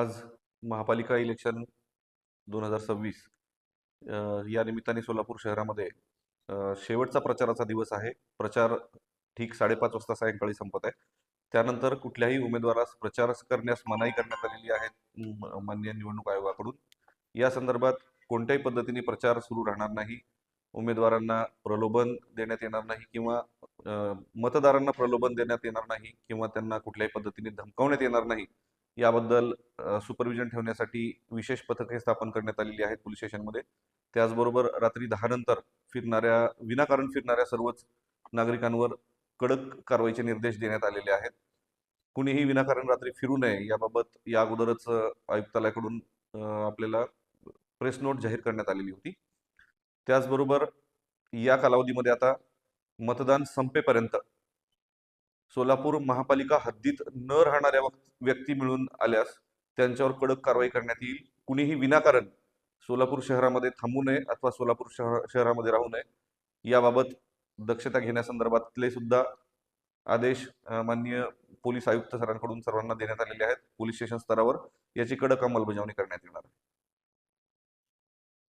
आज महापालिका इलेक्शन दोन हजार सव्वीस. या निमित्ताने सोलापूर शहरामध्ये शेवटचा प्रचाराचा दिवस आहे. प्रचार ठीक साडेपाच वाजता सायंकाळी संपत आहे. त्यानंतर कुठल्याही उमेदवारास प्रचार करण्यास मनाई करण्यात आलेली आहे मान्य माननीय निवडणूक आयोगाकडून. या संदर्भात कोणत्याही पद्धतीने प्रचार सुरू राहणार नाही. उमेदवारांना प्रलोभन देण्यात येणार नाही किंवा मतदारांना प्रलोभन देण्यात येणार नाही किंवा त्यांना कुठल्याही पद्धतीने धमकावण्यात येणार नाही. याबद्दल सुपरविजन ठेवण्यासाठी विशेष पथके स्थापन करण्यात आलेली आहेत पोलीस स्टेशनमध्ये त्याचबरोबर रात्री दहा नंतर फिरणाऱ्या विनाकारण फिरणाऱ्या सर्वच नागरिकांवर कडक कारवाईचे निर्देश देण्यात आलेले आहेत. कुणीही विनाकारण रात्री फिरू नये याबाबत या अगोदरच आयुक्तालयाकडून आपल्याला प्रेस नोट जाहीर करण्यात आलेली होती. त्याचबरोबर या कालावधीमध्ये आता मतदान संपेपर्यंत सोलापूर महापालिका हद्दीत न राहणाऱ्या व्यक्ती मिळून आल्यास त्यांच्यावर कडक कारवाई करण्यात येईल. कुणीही विनाकारण सोलापूर शहरामध्ये थांबू नये अथवा सोलापूर शहर शहरामध्ये राहू नये. याबाबत दक्षता घेण्यासंदर्भातले सुद्धा आदेश माननीय पोलीस आयुक्त सरांकडून सर्वांना देण्यात आलेले आहेत. पोलीस स्टेशन स्तरावर याची कडक अंमलबजावणी करण्यात येईल.